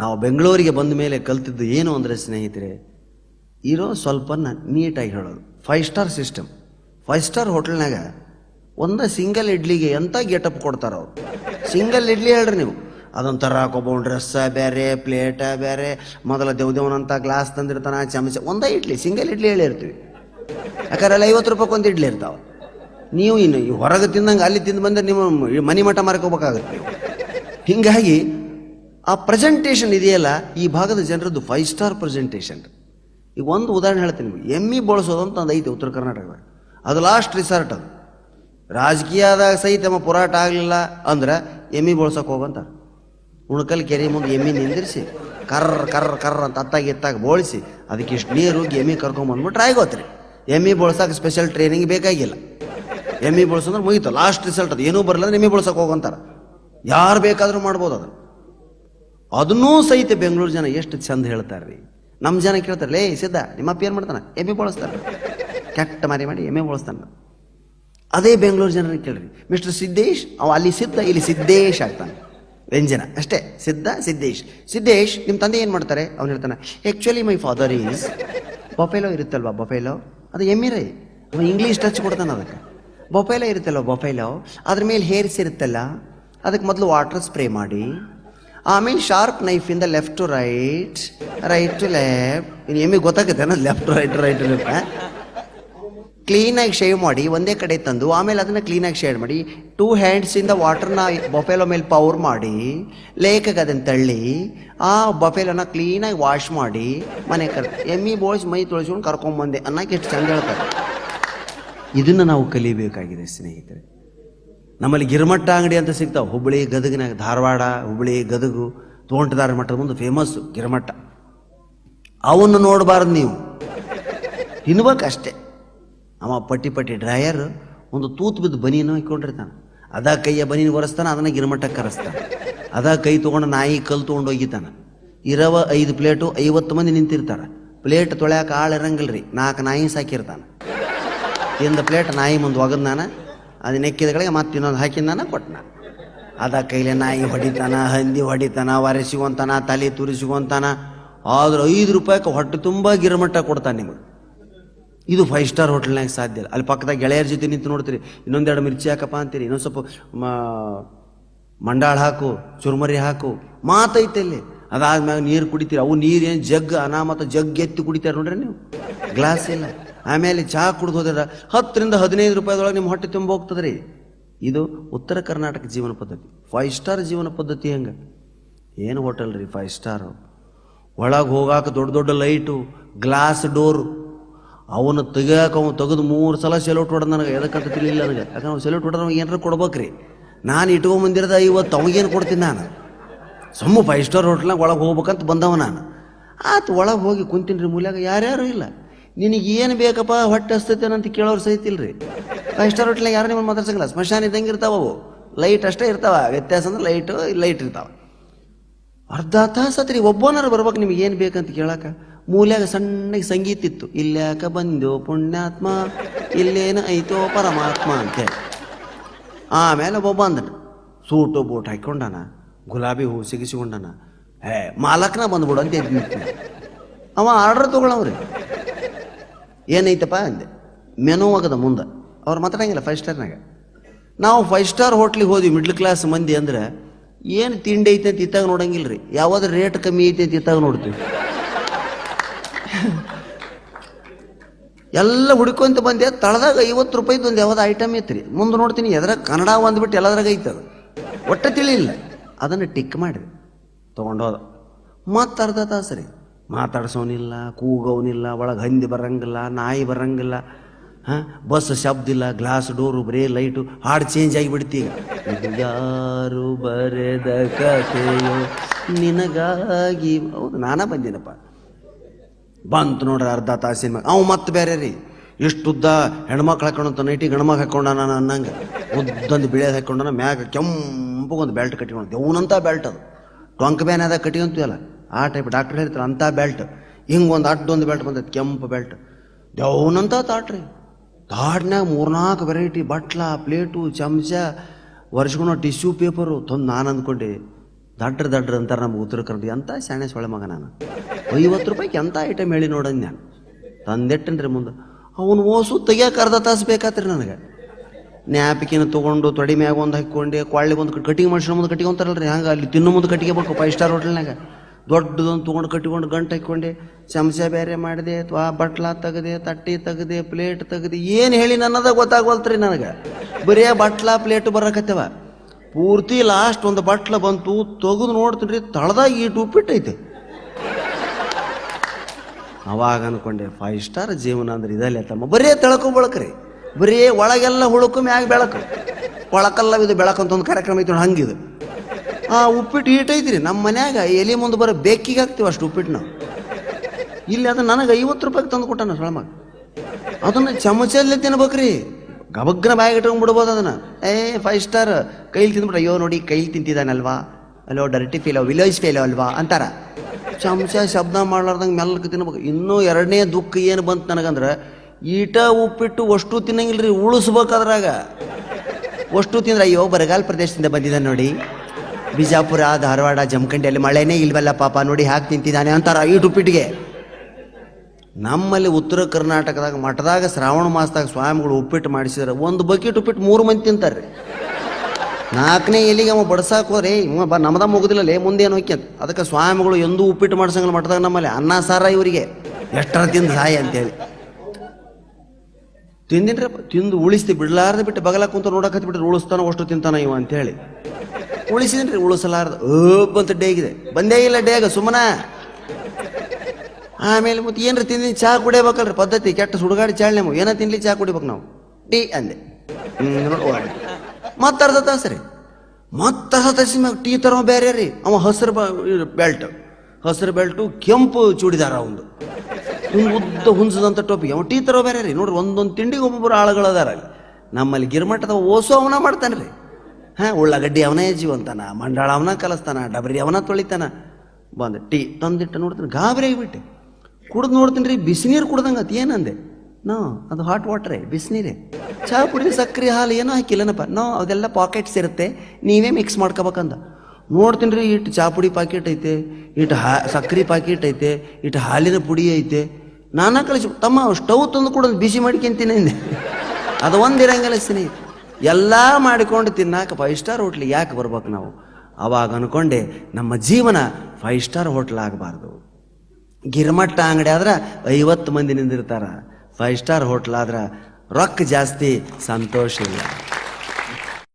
ನಾವು ಬೆಂಗಳೂರಿಗೆ ಬಂದ ಮೇಲೆ ಕಲ್ತಿದ್ದು ಏನು ಅಂದರೆ, ಸ್ನೇಹಿತರೆ, ಇರೋ ಸ್ವಲ್ಪ ನೀಟಾಗಿ ಹೇಳೋದು. Five star system five star ಹೋಟೆಲ್ನಾಗ ಒಂದು ಸಿಂಗಲ್ ಇಡ್ಲಿಗೆ ಎಂಥ ಗೆಟಪ್ ಕೊಡ್ತಾರ ಅವ್ರು. ಸಿಂಗಲ್ ಇಡ್ಲಿ ಹೇಳ್ರಿ ನೀವು. ಅದೊಂಥರ ಹಾಕೊಬ್ಬ ಡ್ರೆಸ್ಸ ಬೇರೆ ಪ್ಲೇಟ ಬೇರೆ, ಮೊದಲ ದೇವದೇವನಂತ ಗ್ಲಾಸ್ ತಂದಿರ್ತಾನ, ಚಮಚ, ಒಂದೇ ಇಡ್ಲಿ ಸಿಂಗಲ್ ಇಡ್ಲಿ ಹೇಳಿರ್ತೀವಿ ಯಾಕಂದ್ರೆ ಅಲ್ಲಿ ಐವತ್ತು ರೂಪಾಯಿ ಒಂದು ಇಡ್ಲಿ ಇರ್ತಾವೆ. ನೀವು ಇನ್ನು ಹೊರಗೆ ತಿಂದಂಗೆ ಅಲ್ಲಿ ತಿಂದು ಬಂದ್ರೆ ನಿಮ್ಮ ಮನಿ ಮಠ ಮಾರ್ಕೋಬೇಕಾಗುತ್ತೆ. ಹೀಗಾಗಿ ಆ ಪ್ರೆಸೆಂಟೇಷನ್ ಇದೆಯಲ್ಲ, ಈ ಭಾಗದ ಜನರದ್ದು ಫೈವ್ ಸ್ಟಾರ್ ಪ್ರೆಸೆಂಟೇಷನ್ ಈಗ ಒಂದು ಉದಾಹರಣೆ ಹೇಳ್ತೀನಿ ಎಮ್ಮಿ ಬಳಸೋದು ಅಂತ ಒಂದು ಐತೆ ಉತ್ತರ ಕರ್ನಾಟಕದಾಗ. ಅದು ಲಾಸ್ಟ್ ರಿಸಾರ್ಟ್ ಅದು. ರಾಜಕೀಯದಾಗ ಸಹಿತ ನಮ್ಮ ಹೋರಾಟ ಆಗಲಿಲ್ಲ ಅಂದ್ರೆ ಎಮ್ಮಿ ಬಳಸೋಕೆ ಹೋಗಂತಾರೆ ಉಣಕಲ್ ಕೆರೆ ಮುಂದೆ ಎಮ್ಮಿ ನಿಂದಿರಿಸಿ ಕರ್ರ ಕರ್ರ ಕರ್ರ ಅಂತ ಅತ್ತಾಗಿ ಎತ್ತಾಗ ಬೋಳಿಸಿ, ಅದಕ್ಕೆ ಇಷ್ಟು ನೀರು ಎಮ್ಮಿ ಕರ್ಕೊಂಬಂದ್ಬಿಟ್ರೆ ಆಗೋತ್ರಿ. ಎಮ್ಮಿ ಬಳಸಕ್ಕೆ ಸ್ಪೆಷಲ್ ಟ್ರೈನಿಂಗ್ ಬೇಕಾಗಿಲ್ಲ. ಎಮ್ಮಿ ಬಳಸಂದ್ರೆ ಮುಗೀತು. ಲಾಸ್ಟ್ ರಿಸಲ್ಟ್ ಅದು. ಏನೂ ಬರಲ್ಲ ಅಂದ್ರೆ ಎಮ್ಮಿ ಬಳಸಕ್ಕೆ ಹೋಗಂತಾರೆ ಯಾರು ಬೇಕಾದರೂ ಮಾಡ್ಬೋದು ಅದನ್ನು. ಅದನ್ನೂ ಸಹಿತ ಬೆಂಗಳೂರು ಜನ ಎಷ್ಟು ಚಂದ ಹೇಳ್ತಾರೆ ರೀ ನಮ್ಮ ಜನ ಕೇಳ್ತಾರೆ, ಲೇ, ಸಿದ್ಧ ನಿಮ್ಮಪ್ಪ ಏನು ಮಾಡ್ತಾನೆ? ಎಮ್ಮೆ ಬಳಸ್ತಾರೆ. ಕೆಟ್ಟ ಮಾರಿ ಮಾಡಿ ಎಮ್ಮೆ ಬಳಸ್ತಾನೆ. ಅದೇ ಬೆಂಗಳೂರು ಜನರನ್ನ ಕೇಳ್ರಿ. ಮಿಸ್ಟರ್ ಸಿದ್ದೇಶ್, ಅವ ಅಲ್ಲಿ ಸಿದ್ಧ, ಇಲ್ಲಿ ಸಿದ್ದೇಶ್ ಆಗ್ತಾನೆ. ವ್ಯಂಜನ ಅಷ್ಟೇ. ಸಿದ್ಧ, ಸಿದ್ದೇಶ್. ಸಿದ್ದೇಶ್ ನಿಮ್ಮ ತಂದೆ ಏನು ಮಾಡ್ತಾರೆ? ಅವ್ನು ಹೇಳ್ತಾನೆ actually my father is buffalo ಇರುತ್ತಲ್ವಾ ಬೊಫೆಲೋ ಅದು ಎಮ್ಮಿರೇ. ಅವ ಇಂಗ್ಲೀಷ್ ಟಚ್ ಕೊಡ್ತಾನೆ ಅದಕ್ಕೆ. ಬೊಫೈಲೋ ಇರುತ್ತಲ್ವ ಬೊಫೈಲೋ ಅದ್ರ ಮೇಲೆ ಹೇರ್ಸ್ ಇರುತ್ತಲ್ಲ, ಅದಕ್ಕೆ ಮೊದಲು ವಾಟರ್ ಸ್ಪ್ರೇ ಮಾಡಿ ಆಮೇಲೆ sharp ನೈಫಿಂದ left to right right to left ಎಮ್ಮಿಗೆ ಗೊತ್ತಾಗುತ್ತೆ left to right right left ಕ್ಲೀನಾಗಿ ಶೇವ್ ಮಾಡಿ, ಒಂದೇ ಕಡೆ ತಂದು, ಆಮೇಲೆ ಅದನ್ನ ಕ್ಲೀನಾಗಿ ಶೇವ್ ಮಾಡಿ ಟೂ ಹ್ಯಾಂಡ್ಸಿಂದ ವಾಟರ್ನ ಬಫೆಲೋ ಮೇಲೆ ಪವರ್ ಮಾಡಿ ಲೇಖಕ್ಕೆ ಅದನ್ನು ತಳ್ಳಿ, ಆ ಬಫೆಲೋನ ಕ್ಲೀನಾಗಿ ವಾಶ್ ಮಾಡಿ, ಮನೆ ಕರ್, ಎಮ್ಮಿ ಬೋಳ್ಸಿ ಮೈ ತೊಳ್ಸ್ಕೊಂಡು ಕರ್ಕೊಂಬಂದೆ ಅನ್ನಕ್ಕೆ ಎಷ್ಟು ಚಂದ ಹೇಳ್ತಾರೆ. ಇದನ್ನು ನಾವು ಕಲಿಬೇಕಾಗಿದೆ ಸ್ನೇಹಿತರೆ. ನಮ್ಮಲ್ಲಿ ಗಿರ್ಮಟ್ಟ ಅಂಗಡಿ ಅಂತ ಸಿಗ್ತಾವೆ. ಹುಬ್ಬಳ್ಳಿ ಗದಗಿನಾಗ ಧಾರವಾಡ, ಹುಬ್ಬಳ್ಳಿ ಗದಗು ತೋಂಟದಾರ ಮಠದ ಮುಂದೆ ಫೇಮಸ್ಸು ಗಿರ್ಮಟ್ಟ. ಅವನ್ನು ನೋಡಬಾರ್ದು ನೀವು. ತಿನ್ಬೇಕಷ್ಟೇ ಅವ ಪಟ್ಟಿ ಪಟ್ಟಿ ಡ್ರೈಯರ್ ಒಂದು ತೂತು ಬಿದ್ದು ಬನಿಯನ್ನು ಹಾಕೊಂಡಿರ್ತಾನೆ ಅದ ಕೈಯ ಬನಿನ ಒರೆಸ್ತಾನೆ, ಅದನ್ನ ಗಿರ್ಮಟ್ಟಕ್ಕೆ ಕರೆಸ್ತಾನೆ. ಅದ ಕೈ ತೊಗೊಂಡು ನಾಯಿ ಕಲ್ ತೊಗೊಂಡು ಹೋಗಿತಾನೆ. ಇರವ ಐದು ಪ್ಲೇಟು ಐವತ್ತು ಮಂದಿ ನಿಂತಿರ್ತಾರೆ. ಪ್ಲೇಟ್ ತೊಳ್ಯಾಕ ಆಳು ಇರಂಗಿಲ್ಲ ರೀ ನಾಲ್ಕು ನಾಯಿ ಸಾಕಿರ್ತಾನೆ. ತಿಂದ ಪ್ಲೇಟ್ ನಾಯಿ ಮುಂದೆ ಒಗದ್ ನಾನು ಅದು ನೆಕ್ಕಿದ ಕಡೆಗೆ ಮತ್ತೆ ಇನ್ನೊಂದು ಹಾಕಿಂದನ ಕೊಟ್ಟನ ಅದ ಕೈಲಿ ನಾಯಿ ಹೊಡಿತಾನ, ಹಂದಿ ಹೊಡಿತಾನ ಒರೆಸಿಗೊಂತಾನ ತಲೆ ತುರಿಸಿಗೊಂತಾನ ಆದ್ರೆ ಐದು ರೂಪಾಯಿಗೆ ಹೊಟ್ಟೆ ತುಂಬ ಗಿರ್ಮಟ್ಟ ಕೊಡ್ತಾನೆ ನಿಮಗೆ. ಇದು ಫೈವ್ ಸ್ಟಾರ್ ಹೋಟೆಲ್ನಾಗ ಸಾಧ್ಯ ಇಲ್ಲ. ಅಲ್ಲಿ ಪಕ್ಕದಾಗ ಗೆಳೆಯರ ಜೊತೆ ನಿಂತು ನೋಡ್ತೀರಿ ಇನ್ನೊಂದೆರಡು ಮಿರ್ಚಿ ಹಾಕಪ್ಪ ಅಂತೀರಿ, ಇನ್ನೊಂದು ಸ್ವಲ್ಪ ಮಂಡಾಳ ಹಾಕು, ಚುರುಮರಿ ಹಾಕು, ಮಾತೈತೆ ಅಲ್ಲಿ. ಅದಾದ್ಮ್ಯಾಗ ನೀರು ಕುಡಿತೀರಿ, ಅವು ನೀರೇನು ಜಗ್, ಅನಾಮತ ಜಗ್ ಎತ್ತಿ ಕುಡಿತಾರೆ ನೋಡ್ರಿ ನೀವು. ಗ್ಲಾಸ್ ಇಲ್ಲ. ಆಮೇಲೆ ಚಹಾ ಕುಡ್ದು ಹೋದ್ರೆ ಹತ್ತರಿಂದ ಹದಿನೈದು ರೂಪಾಯಿದೊಳಗೆ ನಿಮ್ಮ ಹೊಟ್ಟೆ ತುಂಬ ಹೋಗ್ತದ್ರಿ. ಇದು ಉತ್ತರ ಕರ್ನಾಟಕ ಜೀವನ ಪದ್ಧತಿ. ಫೈವ್ ಸ್ಟಾರ್ ಜೀವನ ಪದ್ಧತಿ ಹೆಂಗೆ? ಏನು ಹೋಟೆಲ್ ರೀ ಫೈವ್ ಸ್ಟಾರು ಒಳಗೆ ಹೋಗಾಕ ದೊಡ್ಡ ದೊಡ್ಡ ಲೈಟು ಗ್ಲಾಸ್ ಡೋರು ಅವನು ತೆಗಿಯಾಕ ಅವನು ತೆಗೆದು ಮೂರು ಸಲ ಸೆಲ್ಯೂಟ್ ಹೊಡೆದ ನನಗೆ ಎದಕ್ಕಂತ ತಿಳಿಲಿಲ್ಲ ನನಗೆ. ಯಾಕಂದ್ರೆ ಅವ್ನು ಸೆಲ್ಯೂಟ್ ಹೊಡೆದ್ರೆ ಅವ್ನಿಗೆ ಕೊಡ್ಬೇಕು ಕೊಡ್ಬೇಕ್ರಿ. ನಾನು ಇಟ್ಕೊಂಬಂದಿರೋದ ಇವತ್ತು ಅವನಿಗೇನು ಕೊಡ್ತೀನಿ ನಾನು? ಸುಮ್ಮ ಫೈವ್ ಸ್ಟಾರ್ ಹೋಟ್ಲ್ನಾಗ ಒಳಗೆ ಹೋಗ್ಬೇಕಂತ ಬಂದವ ನಾನು. ಆತು ಒಳಗೆ ಹೋಗಿ ಕುಂತೀನಿ ರೀ ಮೂಲ್ಯಾಗ ಯಾರ್ಯಾರು ಇಲ್ಲ. ನಿನಗೆ ಏನು ಬೇಕಪ್ಪ ಹೊಟ್ಟೆ ಅಂತ ಕೇಳೋರು ಸಹಿತ ಇಲ್ರಿ. ಫೈವ್ ಸ್ಟಾರ್ ಯಾರು ನಿಮ್ಮನ್ನು ಮಾತಾಡ್ಸಂಗಿಲ್ಲ. ಸ್ಮಶಾನ ಇದ್ದಂಗೆ ಇರ್ತಾವ ಅವು. ಲೈಟ್ ಅಷ್ಟೇ ಇರ್ತಾವ. ವ್ಯತ್ಯಾಸ ಅಂದ್ರೆ ಲೈಟು, ಲೈಟ್ ಇರ್ತಾವ. ಅರ್ಧ ತಾಸತ್ರಿ ಒಬ್ಬನಾರು ಬರ್ಬೇಕು ನಿಮ್ಗೆ ಏನು ಬೇಕಂತ ಕೇಳಾಕ. ಮೂಲ್ಯಾಗ ಸಣ್ಣಗೆ ಸಂಗೀತ ಇತ್ತು. ಇಲ್ಯಾಕ ಬಂದು ಪುಣ್ಯಾತ್ಮ, ಇಲ್ಲೇನ ಐತೋ ಪರಮಾತ್ಮ ಅಂತೇಳಿ ಆಮೇಲೆ ಒಬ್ಬ ಅಂದನು ಸೂಟು ಬೂಟ್ ಹಾಕ್ಕೊಂಡಾನ. ಗುಲಾಬಿ ಹೂ ಸಿಗಿಸಿಕೊಂಡಾನ. ಏ, ಮಾಲಕ್ನ ಬಂದ್ಬಿಡು ಅಂತ ಅವ ಆರ್ಡರ್ ತೊಗೊಳವ್ರಿ. ಏನೈತಪ್ಪ ಅಂದೆ, ಮೆನು ಆಗದ ಮುಂದೆ. ಅವ್ರು ಮಾತಾಡಂಗಿಲ್ಲ ಫೈವ್ ಸ್ಟಾರ್ನಾಗ ನಾವು ಫೈವ್ ಸ್ಟಾರ್ ಹೋಟ್ಲಿಗೆ ಹೋದ್ವಿ ಮಿಡ್ಲ್ ಕ್ಲಾಸ್ ಮಂದಿ ಅಂದ್ರೆ, ಏನು ತಿಂಡಿ ಐತೆ ಅಂತ ಇತ್ತಾಗ ನೋಡಂಗಿಲ್ಲ ರೀ ಯಾವ್ದು ರೇಟ್ ಕಮ್ಮಿ ಐತೆ ಅಂತ ಇತ್ತಾಗ ನೋಡ್ತೀವಿ. ಎಲ್ಲ ಹುಡ್ಕೊಂತ ಬಂದೆ, ತಳದಾಗ ಐವತ್ತು ರೂಪಾಯಿದು ಒಂದು ಯಾವ್ದು ಐಟಮ್ ಐತ್ರಿ. ಮುಂದೆ ನೋಡ್ತೀನಿ, ಎದ್ರಾಗ ಕನ್ನಡ ಬಂದ್ಬಿಟ್ಟು ಎಲ್ಲದ್ರಾಗ ಐತೆ ಅದು. ಒಟ್ಟ ತಿಳಿಲಿಲ್ಲ. ಅದನ್ನು ಟಿಕ್ ಮಾಡಿದೆ. ತೊಗೊಂಡೋದ ಮತ್ತು ಅರ್ಧ ತಾಸು ರೀ. ಮಾತಾಡ್ಸೋನಿಲ್ಲ, ಕೂಗೋನಿಲ್ಲ, ಒಳಗೆ ಹಂದಿ ಬರಂಗಿಲ್ಲ, ನಾಯಿ ಬರಂಗಿಲ್ಲ, ಹಾಂ? ಬಸ್ ಶಬ್ದ ಇಲ್ಲ, ಗ್ಲಾಸ್ ಡೋರು, ಬರೇ ಲೈಟು, ಹಾಡು ಚೇಂಜ್ ಆಗಿಬಿಡ್ತಿ ಈಗ. ಯಾರು ಬರೆದ ಕಥೆಯೋ ನಿನಗಾಗಿ. ಹೌದು, ನಾನಾ ಬಂದಿನಪ್ಪ. ಬಂತು ನೋಡ್ರಿ ಅರ್ಧ ತಾಸಿನ ಮ್ಯಾಗ ಅವ್ ಮತ್ತೆ ಬೇರೆ ರೀ. ಇಷ್ಟುದ್ದ ಹೆಣ್ಮಕ್ಳು ಹಾಕೊಂಡಂತ ನೈಟಿ ಗಣ್ಮಕ್ ಹಾಕೊಂಡ ನಾನು ಅನ್ನಂಗೆ. ಉದ್ದೊಂದು ಬಿಳಿಯೋದು ಹಾಕೊಂಡನ ಮ್ಯಾಗ ಕೆಂಪಗೊಂದು ಬೆಲ್ಟ್ ಕಟ್ಟಿಕೊಂಡು ದೇವನಂತ ಬೆಲ್ಟ್ ಅದು. ಟೊಂಕ ಬ್ಯಾನ್ ಅದ ಕಟ್ಟಿಯಂತೀವಲ್ಲ ಆ ಟೈಪ್ ಡಾಕ್ಟರ್ ಹೇಳ್ತಾರೆ, ಅಂಥ ಬೆಲ್ಟ್ ಹಿಂಗೆ ಒಂದು ಅಡ್ಡೊಂದು ಬೆಲ್ಟ್ ಬಂದೈತೆ, ಕೆಂಪು ಬೆಲ್ಟ್ ದೇವನಂತ ತಾಟ್ರಿ. ತಾಟ್ನಾಗ ಮೂರ್ನಾಲ್ಕು ವೆರೈಟಿ ಬಟ್ಲ ಪ್ಲೇಟು ಚಮಚ ವರ್ಷಗುಣ ಟಿಶ್ಯೂ ಪೇಪರು ತಂದು ನಾನು ಅಂದ್ಕೊಂಡೆ ದಡ್ರ ದಡ್ರ ಅಂತಾರೆ ನಮ್ಗೆ ಉತ್ತರ ಕರ್ನಾಟಕ ಎಂಥ ಸಣ್ಣ ಸೊಳೆ ಮಗ ನಾನು. ಐವತ್ತು ರೂಪಾಯಿಗೆ ಎಂಥ ಐಟಮ್ ಹೇಳಿ ನೋಡನ್ ನಾನು. ತಂದೆಟ್ಟನ್ರಿ ಮುಂದೆ. ಅವನು ಓಸು ತೆಗಿಯೋಕೆ ಅರ್ಧ ತಾಸು ಬೇಕಾತ್ರಿ ನನಗೆ. ನ್ಯಾಪಿಕಿನ ತೊಗೊಂಡು ತೊಡಿ ಮ್ಯಾಗ ಒಂದು ಹಾಕ್ಕೊಂಡು ಕೊಳ್ಳಿ ಒಂದು ಕಟಿಂಗ್ ಮಾಡ್ಸೋ ಮುಂದೆ ಕಟ್ಟಿಗೆ ಅಂತಾರಲ್ರಿ ಹಂಗೆ ಅಲ್ಲಿ ತಿನ್ನೋ ಮುಂದೆ ಕಟ್ಟಿಗೆ ಬೇಕು ಫೈವ್ ಸ್ಟಾರ್ ಹೋಟೆಲ್ನಾಗ ದೊಡ್ಡದೊಂದು ತೊಗೊಂಡು ಕಟ್ಟಿಕೊಂಡು ಗಂಟು ಹಾಕ್ಕೊಂಡೆ. ಚಮಚ ಬೇರೆ ಮಾಡಿದೆ ಅಥವಾ ಬಟ್ಲ ತೆಗೆದೆ, ತಟ್ಟಿ ತೆಗೆದೆ, ಪ್ಲೇಟ್ ತೆಗ್ದೆ, ಏನು ಹೇಳಿ ನನ್ನದ ಗೊತ್ತಾಗವಲ್ತ್ರಿ ನನಗೆ. ಬರೀ ಬಟ್ಲ, ಪ್ಲೇಟ್ ಬರಕತ್ತವ. ಪೂರ್ತಿ ಲಾಸ್ಟ್ ಒಂದು ಬಟ್ಲ ಬಂತು, ತೆಗೆದು ನೋಡ್ತೀನಿ ತಳದಾಗ ಈಟು ಉಪ್ಪಿಟ್ಟೈತೆ. ಅವಾಗ ಅನ್ಕೊಂಡೆ ಫೈವ್ ಸ್ಟಾರ್ ಜೀವನ ಅಂದ್ರೆ ಇದಲ್ಲೇ ತಮ್ಮ. ಬರೀ ತೆಳಕು ಬಳಕ್ರಿ. ಬರೀ ಒಳಗೆಲ್ಲ ಹುಳುಕು ಮ್ಯಾಗ ಬೆಳಕು. ಒಳಕಲ್ಲ ಇದು ಬೆಳಕಂತ ಒಂದು ಕಾರ್ಯಕ್ರಮ ನೋಡಿ, ಹಂಗಿದು. ಆ ಉಪ್ಪಿಟ್ಟು ಈಟ್ ಐತ್ರಿ ನಮ್ಮ ಮನ್ಯಾಗ ಎಲೆ ಮುಂದೆ ಬರೋ ಬೆಕ್ಕಿಗೆ ಹಾಕ್ತೀವಿ ಅಷ್ಟು ಉಪ್ಪಿಟ್ಟು ನಾವು ಇಲ್ಲಿ ಅದು ನನಗೆ ಐವತ್ತು ರೂಪಾಯಿ ತಂದು ಕೊಟ್ಟಾನ ಸೊಳಮಗ ಅದನ್ನ ಚಮಚಲ್ಲೇ ತಿನ್ಬೇಕ್ರಿ. ಗಬಗ್ನ ಬಾಯಿಗೆ ಇಟ್ಕೊಂಡ್ಬಿಡ್ಬೋದು ಅದನ್ನ. ಏ ಫೈವ್ ಸ್ಟಾರ್ ಕೈಲಿ ತಿಂದ್ಬಿಟ್ರೆ, ಅಯ್ಯೋ ನೋಡಿ ಕೈಲಿ ತಿಂತಿದ್ದಾನಲ್ವಾ ಅಲ್ಲೋ ಡರ್ಟಿ ಫೇಲೋ ವಿಲೇಜ್ ಫೇಲೋ ಅಲ್ವಾ? ಅಂತಾರ. ಚಮಚ ಶಬ್ದ ಮಾಡ್ಲಾರ್ದಂಗೆ ಮೆಲ್ಲಕ್ಕೆ ತಿನ್ಬೇಕು. ಇನ್ನೂ ಎರಡನೇ ದುಃಖ ಏನು ಬಂತು ನನಗಂದ್ರೆ, ಈಟ, ಉಪ್ಪಿಟ್ಟು ಅಷ್ಟು ತಿನ್ನಂಗಿಲ್ಲ ರೀ ಉಳಿಸ್ಬೇಕಾದ್ರಾಗ ಅಷ್ಟು ತಿಂದ್ರೆ, ಅಯ್ಯೋ, ಬರಗಾಲ ಪ್ರದೇಶದಿಂದ ಬಂದಿದ್ದಾನೆ ನೋಡಿ. ಬಿಜಾಪುರ, ಧಾರವಾಡ, ಜಮಖಂಡಿಯಲ್ಲಿ ಮಳೆನೇ ಇಲ್ವಲ್ಲ ಪಾಪ. ನೋಡಿ ಹಾಕಿ ತಿಂತಿದ್ದಾನೆ ಅಂತಾರ ಈ ಉಪ್ಪಿಟ್ಟಿಗೆ ನಮ್ಮಲ್ಲಿ ಉತ್ತರ ಕರ್ನಾಟಕದಾಗ, ಮಠದಾಗ, ಶ್ರಾವಣ ಮಾಸದಾಗ ಸ್ವಾಮಿಗಳು ಉಪ್ಪಿಟ್ಟು ಮಾಡಿಸಿದ್ರೆ ಒಂದು ಬಕೆಟ್ ಉಪ್ಪಿಟ್ಟು ಮೂರು ಮಂದಿ ತಿಂತಾರೆ ನಾಲ್ಕನೇ ಎಲ್ಲಿಗೆ ಅವ ಬಡ್ಸಾಕ್ ಹೋದ್ರೆ ಇವ ಬ, ನಮ್ದ ಮುಗುದಿಲ್ಲಲೇ ಮುಂದೇನು ಹೋಗ್ಯಂತ ಅದಕ್ಕೆ ಸ್ವಾಮಿಗಳು ಎಂದೂ ಉಪ್ಪಿಟ್ಟು ಮಾಡ್ಸಂಗಿಲ್ಲ ಮಠದಾಗ ನಮ್ಮಲ್ಲಿ. ಅನ್ನ, ಸಾರ ಇವರಿಗೆ. ಎಷ್ಟರ ತಿಂದು ಸಾಯ ಅಂತೇಳಿ. ತಿಂದಿನ್ರಪ್ಪ, ತಿಂದು ಉಳಿಸ್ತಿ, ಬಿಡ್ಲಾರ್ದ ಬಿಟ್ಟು ಬಗಲ ಕುಂತ ನೋಡಕತ್ ಬಿಟ್ಟರೆ ಉಳಿಸ್ತಾನ ಅಷ್ಟು ತಿಂತಾನ ಇವ ಅಂತೇಳಿ. ಉಳಿಸಿದ್ರಿ ಉಳಿಸಲಾರದು. ಓಪ್ ಅಂತ ಡೇಗಿದೆ ಬಂದೇ ಇಲ್ಲ ಡೇಗ ಸುಮ್ಮನ. ಆಮೇಲೆ ಮತ್ತೆ ಏನ್ರ ತಿಂದ? ಚಹಾ ಕುಡಿಯಬೇಕಲ್ರಿ, ಪದ್ಧತಿ, ಕೆಟ್ಟ ಸುಡುಗಾಡಿ ಚಾಳ್ ನಮಗೆ. ಏನ ತಿನ್ಲಿ ಚಹಾ ಕುಡಿಬೇಕು ನಾವು? ಟೀ ಅಂದೆ. ಮತ್ತೆ ಅರ್ಧ ತಾಸು ರೀ. ಮತ್ತೆ ಅರ್ಧ ಟೀ ತರೋ ಬೇರೆ ರೀ. ಅವ ಹಸಿರು ಬೆಲ್ಟ್. ಹಸಿರು ಬೆಲ್ಟು ಕೆಂಪು ಚೂಡಿದಾರ ಒಂದು ಉದ್ದ ಹುಂಸದಂತ ಟೋಪಿ. ಅವ ಟೀ ತರೋ ಬೇರೆ ರೀ. ನೋಡ್ರಿ, ಒಂದೊಂದು ತಿಂಡಿಗೆ ಒಬ್ಬೊಬ್ಬರು ಆಳುಗಳು ಅದಾರ ನಮ್ಮಲ್ಲಿ ಗಿರ್ಮಟ್ಟದ ಓಸು ಅವನ ಮಾಡ್ತಾನೆ ರೀ ಹಾಂ, ಉಳ್ಳಾಗಡ್ಡಿ ಅವನೇ ಜೀವಂತಾನ, ಮಂಡಾಳ ಅವನ ಕಲಿಸ್ತಾನ, ಡಬರಿ ಅವನ ತೊಳಿತಾನ. ಬಂದ, ಟೀ ತಂದಿಟ್ಟು ನೋಡ್ತೀನಿ, ಗಾಬರಿ ಆಗಿಬಿಟ್ಟೆ. ಕುಡ್ದು ನೋಡ್ತೀನಿ ರೀ, ಬಿಸಿನೀರು ಕುಡ್ದಂಗೆ ಅದು ಏನಂದೆ? ನೋ, ಅದು ಹಾಟ್ ವಾಟ್ರೇ ಬಿಸಿನೀರೇ. ಚಹಾ ಪುಡಿ ಸಕ್ಕರೆ ಹಾಲು ಏನೋ ಹಾಕಿಲ್ಲನಪ್ಪ. ನೋ, ಅದೆಲ್ಲ ಪಾಕೆಟ್ಸ್ ಇರುತ್ತೆ, ನೀವೇ ಮಿಕ್ಸ್ ಮಾಡ್ಕೋಬೇಕಂದ. ನೋಡ್ತೀನಿ ರೀ ಇಟ್ಟು ಚಹಾ ಪುಡಿ ಪಾಕೆಟ್ ಐತೆ ಇಟ್ಟು ಹಾ ಸಕ್ಕರೆ ಪಾಕೆಟ್ ಐತೆ ಇಟ್ಟು ಹಾಲಿನ ಪುಡಿ ಐತೆ. ನಾನಾ ಕಳಿಸಿ ತಮ್ಮ, ಸ್ಟೌವ್ ತಂದು ಕೂಡ ಬಿಸಿ ಮಾಡ್ಕೊಂತೀನಿ ಅಂದೆ. ಒಂದು ಇರಂಗಿಲ್ಲ ಸ್ನೇಹಿ. ಎಲ್ಲ ಮಾಡಿಕೊಂಡು ತಿನ್ನಾಕ ಫೈವ್ ಸ್ಟಾರ್ ಹೋಟ್ಲಿಗೆ ಯಾಕೆ ಬರ್ಬೇಕು ನಾವು? ಅವಾಗ ಅನ್ಕೊಂಡೆ ನಮ್ಮ ಜೀವನ ಫೈವ್ ಸ್ಟಾರ್ ಹೋಟ್ಲ್ ಆಗಬಾರ್ದು. ಗಿರ್ಮಟ್ಟ ಅಂಗಡಿ ಆದ್ರೆ ಐವತ್ತು ಮಂದಿ ನಿಂದಿರ್ತಾರ. ಫೈವ್ ಸ್ಟಾರ್ ಹೋಟ್ಲ್ ಆದ್ರೆ ರೊಕ್ಕ ಜಾಸ್ತಿ, ಸಂತೋಷ ಇಲ್ಲ.